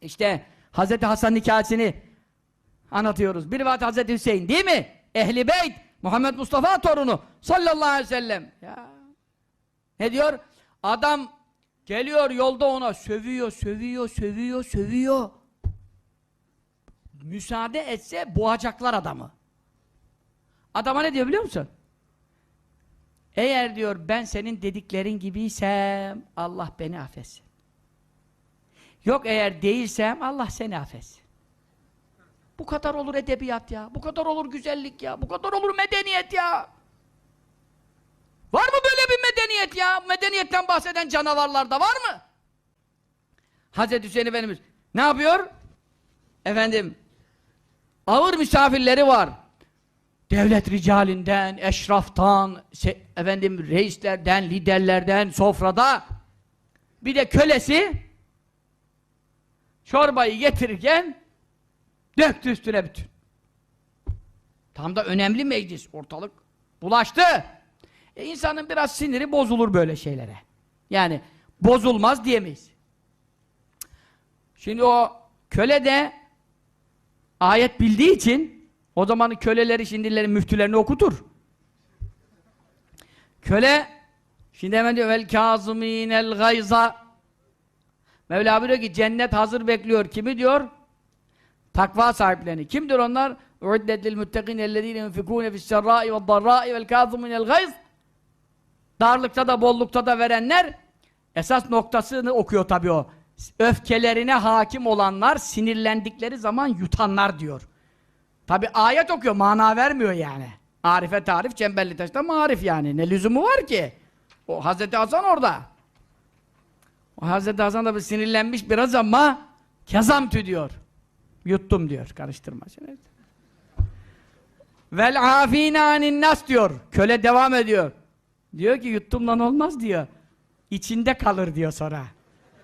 İşte Hazreti Hasan hikayesini anlatıyoruz. Bir rivayet Hazreti Hüseyin değil mi? Ehli Beyt, Muhammed Mustafa torunu sallallahu aleyhi ve sellem. Ya. Ne diyor? Adam geliyor yolda ona sövüyor, sövüyor, sövüyor, sövüyor. Müsaade etse boğacaklar adamı. Adama ne diyor biliyor musun? Eğer diyor ben senin dediklerin gibiysem Allah beni affetsin. Yok eğer değilsem Allah seni affetsin. Bu kadar olur edebiyat ya. Bu kadar olur güzellik ya. Bu kadar olur medeniyet ya. Var mı böyle bir medeniyet ya? Medeniyetten bahseden canavarlarda var mı? Hazreti Hüseyin Efendimiz ne yapıyor? Efendim ağır misafirleri var. Devlet ricalinden, eşraftan, efendim reislerden, liderlerden, sofrada bir de kölesi çorbayı getirirken döktü üstüne bütün. Tam da önemli meclis, ortalık bulaştı. E insanın biraz siniri bozulur böyle şeylere. Yani bozulmaz diyemeyiz. Şimdi o köle de ayet bildiği için o zamanın köleleri şimdilerin müftülerini okutur. Köle şimdi hemen diyor vel kazımînel gayza Mevla buyuruyor ki cennet hazır bekliyor. Kimi diyor? Takva sahiplerini. Kimdir onlar? اُعِدَّتْ لِلْمُتَّقِينَ الَّذ۪ينَ يُنْفِقُونَ فِي السَّرَّاءِ وَالضَّرَّاءِ وَالْكَاظِمِينَ الْغَيْظِ Darlıkta da bollukta da verenler esas noktasını okuyor tabii o. Öfkelerine hakim olanlar, sinirlendikleri zaman yutanlar diyor. Tabi ayet okuyor, mana vermiyor yani. Arife tarif, Cembelli taşta marif yani. Ne lüzumu var ki? O Hazreti Hasan orada. Hazreti Hasan da bir sinirlenmiş biraz ama kezamtü diyor. Yuttum diyor, karıştırma. Vel afine anin nas diyor. Köle devam ediyor. Diyor ki yuttumdan olmaz diyor. İçinde kalır diyor sonra.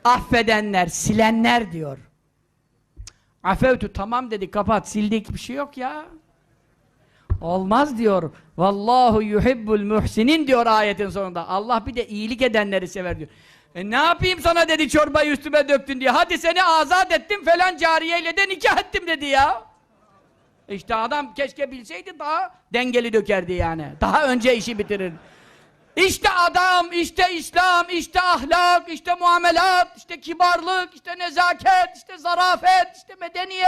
Affedenler, silenler diyor. Afevtü tamam dedi kapat sildik bir şey yok ya. Olmaz diyor. Vallahu yuhibbul muhsinin diyor ayetin sonunda. Allah bir de iyilik edenleri sever diyor. E ne yapayım sana dedi çorbayı üstüme döktün diye. Hadi seni azat ettim falan cariyeyle de nikah ettim dedi ya. İşte adam keşke bilseydi daha dengeli dökerdi yani. Daha önce işi bitirir. İşte adam, işte İslam, işte ahlak, işte muamelat, işte kibarlık, işte nezaket, işte zarafet, işte medeniyet.